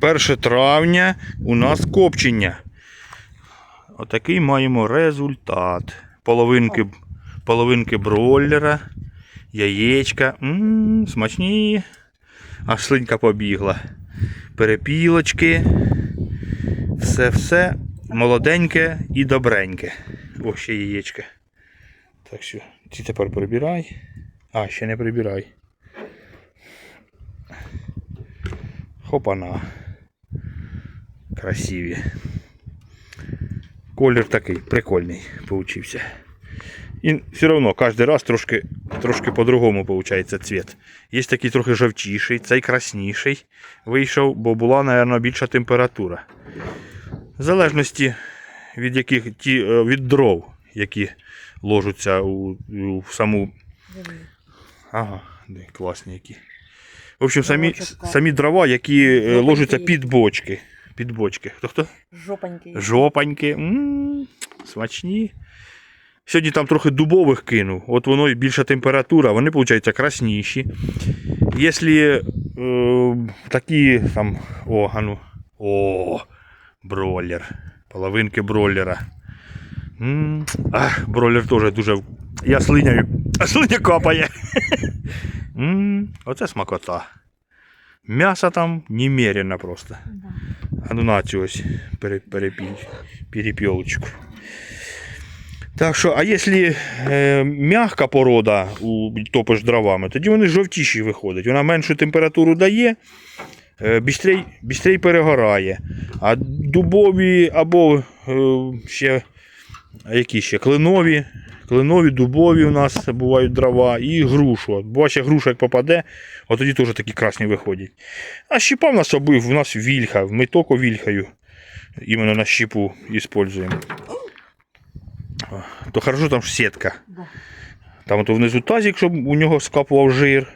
1 травня у нас копчення. Отакий маємо результат. Половинки, половинки бройлера, яєчка. М, смачні. Аж слинька побігла. Перепілочки. Все-все молоденьке і добреньке. О, ще яєчка. Так що, ці тепер прибирай. А, ще не прибирай. Хопана. Красиві. Колір такий прикольний получився. І все одно кожен раз трошки, трошки по-другому виходить цвіт. Є такий трохи жовтіший, цей красніший вийшов, бо була, мабуть, більша температура. В залежності від яких ті, е, від дров, які ложаться у, у саму. Ага, де, класні які. В общем, самі, Дровочка. самі дрова, які е, ложаться під бочки. Під бочки. Хто хто? Жопоньки. Жопаньки. м смачні. Сьогодні там трохи дубових кинув. От воно і більша температура, вони, виходить, красніші. Якщо е, такі там. О, ану. О, бройлер. Половинки бройлера. М, Ах, бройлер теж дуже. в- Я слиняю. А слиня капає. М, Оце смакота. М'ясо там немерено просто. Да. А ну на ось перепілочку. Так що, а якщо е, м'яка порода у топиш дровами, тоді вони жовтіші виходять. Вона меншу температуру дає, е, бістрей, бістрей перегорає. А дубові або е, ще а які ще клинові, клинові, дубові у нас бувають дрова і грушу. Ще груша як попаде, от тоді теж такі красні виходять. А щіпа в нас обив, у нас вільха, ми тільки вільхаю іменно на щіпу використовуємо. То хорошо там ж сітка. Там от внизу тазик, щоб у нього скапував жир.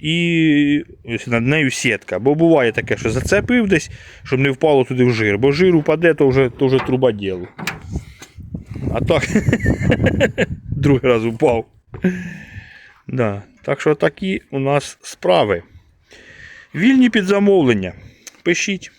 І над нею сітка. Бо буває таке, що зацепив десь, щоб не впало туди в жир. Бо жир упаде, то вже, то вже труба ділу. А так, другий раз упав. Да. Так що такі у нас справи. Вільні під замовлення. Пишіть.